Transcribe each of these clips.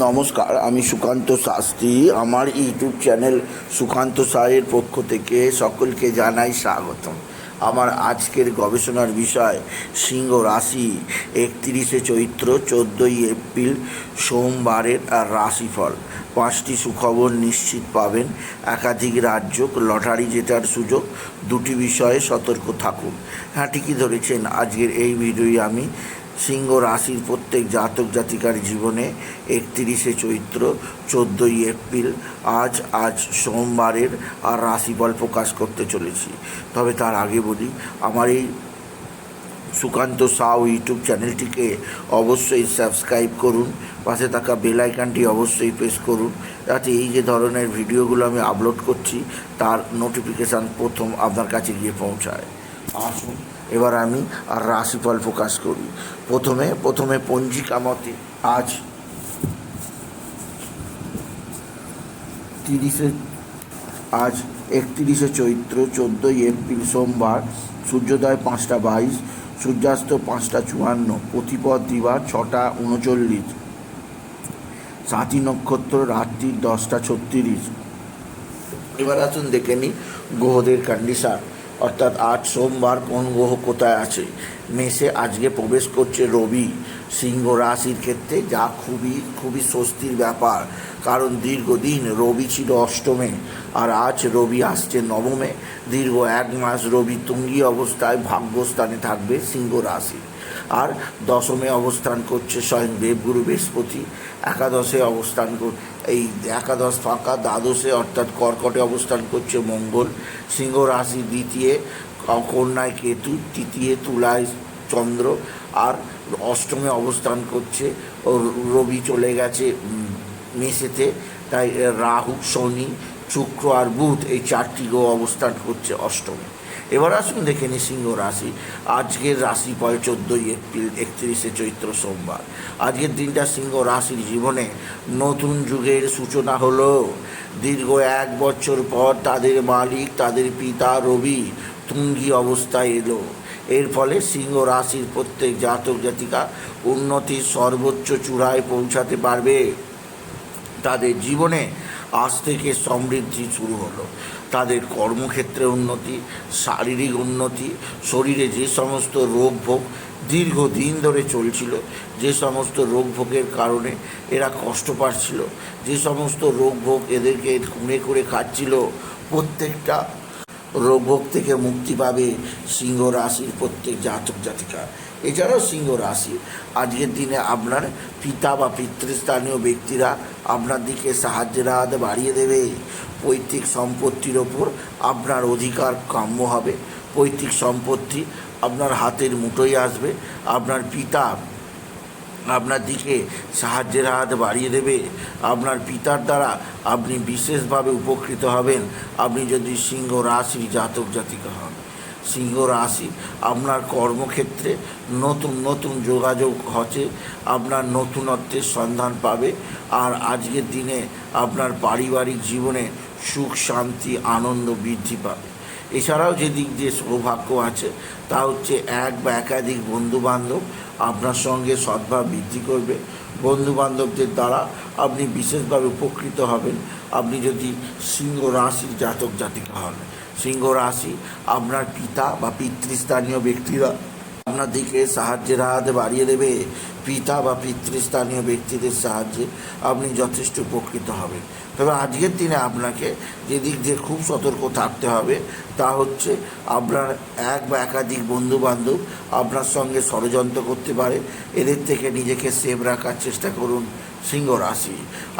নমস্কার, আমি সুকান্ত শাস্ত্রী। আমার ইউটিউব চ্যানেল সুকান্ত সাহের পক্ষ থেকে সকলকে জানাই স্বাগতম। আমার আজকের গবেষণার বিষয়, সিংহ রাশি, একত্রিশে চৈত্র, চোদ্দোই এপ্রিল, সোমবারের রাশিফল। পাঁচটি সুখবর নিশ্চিত পাবেন। একাধিক রাজ্য, লটারি জেতার সুযোগ, দুটি বিষয়ে সতর্ক থাকুন। হ্যাঁ ঠিকই ধরেছেন। আজকের এই ভিডিওই আমি সিংহ রাশির প্রত্যেক জাতক জাতিকার জীবনে একত্রিশে চৈত্র, চোদ্দোই এপ্রিল, আজ আজ সোমবারের আর রাশিফল প্রকাশ করতে চলেছি। তবে তার আগে বলি, আমার এই সুকান্ত সাউ ইউটিউব চ্যানেলটিকে অবশ্যই সাবস্ক্রাইব করুন, পাশে থাকা বেল আইকনটি অবশ্যই প্রেস করুন, যাতে এই যে ধরনের ভিডিওগুলো আমি আপলোড করছি, তার নোটিফিকেশান প্রথম আপনার কাছে গিয়ে পৌঁছায়। আসুন এবার আমি আর রাশিফল প্রকাশ করি। প্রথমে প্রথমে পঞ্জিকা মতে আজ তিরিশে, আজ একত্রিশে চৈত্র, চোদ্দোই এপ্রিল সোমবার, সূর্যোদয় পাঁচটা বাইশ, সূর্যাস্ত পাঁচটা চুয়ান্ন, প্রতিপদ দিবার ছটা উনচল্লিশ সাতী নক্ষত্র রাত্রি দশটা ছত্রিশ। এবার আসুন দেখে নিই গ্রহদের কন্ডিশন অর্থাৎ আজ সোমবার কোন গ্রহ কোথায় আছে? মেসে আজকে প্রবেশ করছে রবি। সিংহ রাশির ক্ষেত্রে যা খুবই খুবই স্বস্তির ব্যাপার। কারণ দীর্ঘদিন রবি ছিল অষ্টমে, আর আজ রবি আসছে নবমে। দীর্ঘ এক মাস রবি তুঙ্গি অবস্থায় ভাগ্যস্থানে থাকবে সিংহ রাশি। আর দশমে অবস্থান করছে স্বয়ং দেবগুরু বৃহস্পতি, একাদশে অবস্থান কর এই একাদশ ফাঁকা, দ্বাদশে অর্থাৎ কর্কটে অবস্থান করছে মঙ্গল, সিংহ রাশি দ্বিতীয় কন্যায় কেতু, তৃতীয় তুলায় চন্দ্র, আর অষ্টমে অবস্থান করছে রবি চলে গেছে মেসেতে তাই রাহু, শনি, শুক্র আর বুধ এই চারটি গ্রহ অবস্থান করছে অষ্টমে। এবার আসুন, দেখে নিই সিংহ রাশি। আজকের রাশি পয় চোদ্দোই এপ্রিল, একত্রিশে চৈত্র সোমবার। আজকের দিনটা সিংহ রাশির জীবনে নতুন যুগের সূচনা হলো। দীর্ঘ এক বছর পর তাদের মালিক, তাদের পিতা রবি তুঙ্গি অবস্থায় এলো। এর ফলে সিংহ রাশির প্রত্যেক জাতক জাতিকা উন্নতির সর্বোচ্চ চূড়ায় পৌঁছাতে পারবে। তাদের জীবনে আজ থেকে সমৃদ্ধি শুরু হলো। তাদের কর্মক্ষেত্রে উন্নতি, শারীরিক উন্নতি, শরীরে যে সমস্ত রোগ ভোগ দীর্ঘদিন ধরে চলছিল, যে সমস্ত রোগ ভোগের কারণে এরা কষ্ট পাচ্ছিল, যে সমস্ত রোগ ভোগ এদেরকে কুঁড়ে করে খাচ্ছিল, প্রত্যেকটা রোগ ভোগ থেকে মুক্তি পাবে সিংহ রাশির প্রত্যেক জাতক জাতিকা। এছাড়াও সিংহ রাশি, আজকের দিনে আপনার পিতা বা পিতৃস্থানীয় ব্যক্তিরা আপনার দিকে সাহায্যের হাত বাড়িয়ে দেবে। পৈতৃক সম্পত্তির ওপর আপনার অধিকার কাম্য হবে। পৈতৃক সম্পত্তি আপনার হাতের মুঠোয় আসবে। আপনার পিতা আপনার দিকে সাহায্যের হাত বাড়িয়ে দেবে। আপনার পিতার দ্বারা আপনি বিশেষভাবে উপকৃত হবেন। আপনি যদি সিংহ রাশির জাতক জাতিকা হন। সিংহ রাশি আপনার কর্মক্ষেত্রে নতুন নতুন যোগাযোগ হচ্ছে। আপনার নতুনত্বের সন্ধান পাবে। আর আজকের দিনে আপনার পারিবারিক জীবনে সুখ, শান্তি, আনন্দ বৃদ্ধি পাবে। এছাড়াও যে দিক দিয়ে সৌভাগ্য আছে, তা হচ্ছে এক বা একাধিক বন্ধু বান্ধব আপনার সঙ্গে সদ্ভাব বৃদ্ধি করবে। বন্ধু বান্ধবদের দ্বারা আপনি বিশেষভাবে উপকৃত হবেন। আপনি যদি সিংহ রাশির জাতক জাতিকা হন, সিংহ রাশি আপনার পিতা বা পিতৃস্থানীয় ব্যক্তিরা আপনার দিকে সাহায্যের হাত বাড়িয়ে দেবে। পিতা বা পিতৃস্থানীয় ব্যক্তিদের সাহায্যে আপনি যথেষ্ট উপকৃত হবেন। তবে আজকের দিনে আপনাকে যে দিক দিয়ে খুব সতর্ক থাকতে হবে, তা হচ্ছে আপনার এক বা একাধিক বন্ধু বান্ধব আপনার সঙ্গে ষড়যন্ত্র করতে পারে। এদের থেকে নিজেকে সেভ রাখার চেষ্টা করুন সিংহ রাশি।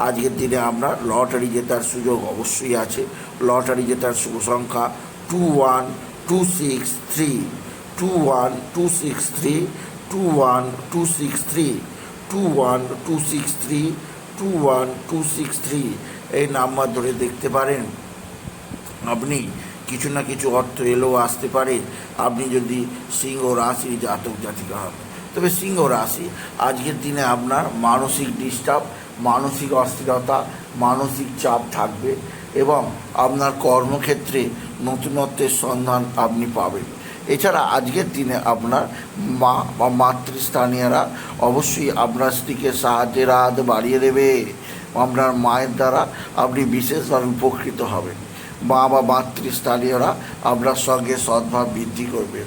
আজকের দিনে আপনার লটারি জেতার সুযোগ অবশ্যই আছে। লটারি জেতার শুভ সংখ্যা two one, two six, three. Two one two six three two one two six three two one two six three two one two six three এই নাম্বার ধরে দেখতে পারেন। আপনি কিছু না কিছু অর্থ এলেও আসতে পারে। আপনি যদি সিংহ রাশি জাতক জাতিকা হন। তবে সিংহ রাশি, আজকের দিনে আপনার মানসিক ডিস্টার্ব মানসিক অস্থিরতা, মানসিক চাপ থাকবে এবং আপনার কর্মক্ষেত্রে নতুনত্বের সন্ধান আপনি পাবেন। এছাড়া আজকের দিনে আপনার মা বা মাতৃস্থানীয়রা অবশ্যই আপনার স্ত্রীকে সাহায্যের হাত বাড়িয়ে দেবে। আপনার মায়ের দ্বারা আপনি বিশেষভাবে উপকৃত হবেন। মা বা মাতৃস্থানীয়রা আপনার সঙ্গে সদ্ভাব বৃদ্ধি করবে।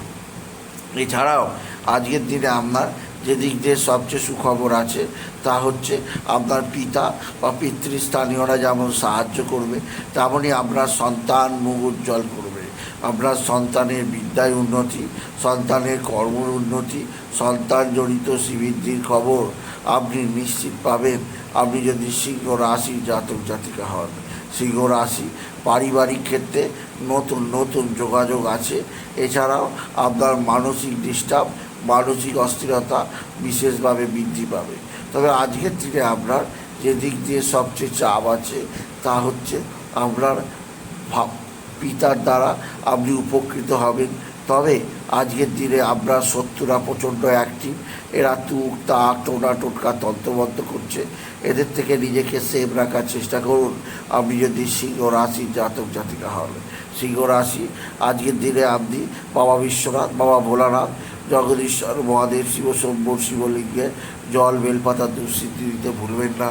এছাড়াও আজকের দিনে আপনার যে দিক দিয়ে সবচেয়ে সুখবর আছে তা হচ্ছে আপনার পিতা বা পিতৃস্থানীয়রা যেমন সাহায্য করবে তেমনই আপনার সন্তান মুখ উজ্জ্বল করবে। আপনার সন্তানের বিদ্যায় উন্নতি, সন্তানের কর্মর উন্নতি, সন্তান জড়িত শ্রীবৃদ্ধির খবর আপনি নিশ্চিত পাবেন। আপনি যদি সিংহ রাশি জাতক জাতিকা হন, সিংহ রাশি পারিবারিক ক্ষেত্রে নতুন নতুন যোগাযোগ আছে। এছাড়াও আপনার মানসিক ডিস্টার্ব, মানসিক অস্থিরতা বিশেষভাবে বৃদ্ধি পাবে। তবে আজকের দিনে আপনার যে দিক দিয়ে সবচেয়ে চাপ আছে তা হচ্ছে আপনার ভাব পিতার দ্বারা আপনি উপকৃত হবেন। তবে আজকের দিনে আপনার শত্রুরা প্রচণ্ড অ্যাক্টিভ এরা তুক, তাক, টোনা, টোটকা তন্ত্রবদ্ধ করছে। এদের থেকে নিজেকে সেভ রাখার চেষ্টা করুন। আপনি যদি সিংহ রাশির জাতক জাতিকা হন, সিংহ রাশি, আজকের দিনে আপনি বাবা বিশ্বনাথ, বাবা ভোলানাথ, জগদীশ্বর, মহাদেব শিব শম্ভু শিবলিঙ্গে জল, বেলপাতা দুঃসিদ্ধি দিতে ভুলবেন না।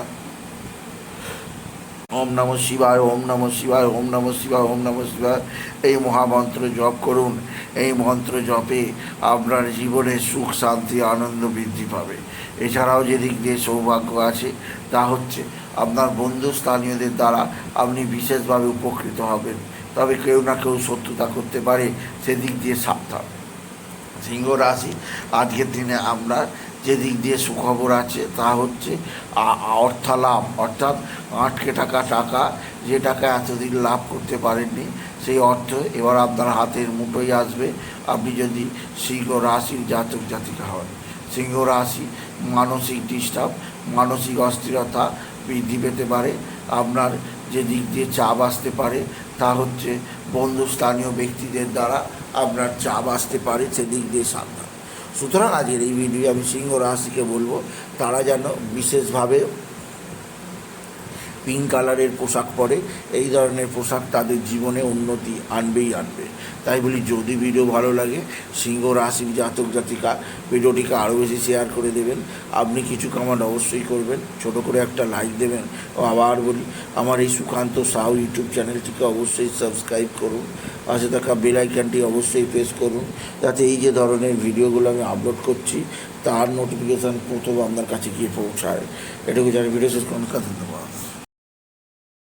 ওম নম শিবায়, ওম নম শিবায়, ওম নম শিবায়, ওম নম শিবায়। এই মহামন্ত্র জপ করুন। এই মন্ত্র জপে আপনার জীবনে সুখ, শান্তি, আনন্দ বৃদ্ধি পাবে। এছাড়াও যেদিক দিয়ে সৌভাগ্য আছে, তা হচ্ছে আপনার বন্ধু স্থানীয়দের দ্বারা আপনি বিশেষভাবে উপকৃত হবেন। তবে কেউ না কেউ শত্রুতা করতে পারে, সেদিক দিয়ে সাবধান। সিংহ রাশি, আজকের দিনে আমরা যে দিক দিয়ে সুখবর আছে, তা হচ্ছে অর্থালাভ। অর্থাৎ আটকে টাকা টাকা যে টাকা এতদিন লাভ করতে পারেননি, সেই অর্থ এবার আপনার হাতের মুঠোয় আসবে। আপনি যদি সিংহ রাশির জাতক জাতিকা হন, সিংহ রাশি মানসিক ডিস্টার্ব মানসিক অস্থিরতা বৃদ্ধি পেতে পারে। আপনার যে দিক দিয়ে চাপ আসতে পারে, তা হচ্ছে বন্ধু স্থানীয় ব্যক্তিদের দ্বারা আপনার চাপ আসতে পারে, সেদিক দিয়ে সাবধান। সুতরাং আজকের এই ভিডিও আমি সিংহ রাশিকে বলব তারা যেন বিশেষভাবে পিঙ্ক কালারের পোশাক পরে, এই ধরনের পোশাক তাদের জীবনে উন্নতি আনবেই আনবে। তাই বলি, যদি ভিডিও ভালো লাগে, সিংহ রাশি জাতক জাতিকা, ভিডিওটিকে আরও বেশি শেয়ার করে দেবেন। আপনি কিছু কমেন্ট অবশ্যই করবেন, ছোট করে একটা লাইক দেবেন। ও আবার বলি, আমার এই সুকান্ত সাউ ইউটিউব চ্যানেলটিকে অবশ্যই সাবস্ক্রাইব করুন। পাশে থাকা বেল আইকনটি অবশ্যই প্রেস করুন, যাতে এই যে ধরনের ভিডিওগুলো আমি আপলোড করছি, তার নোটিফিকেশান প্রথম আপনার কাছে গিয়ে পৌঁছায়। এটুকু জানি ভিডিও শেষ করুন ধন্যবাদ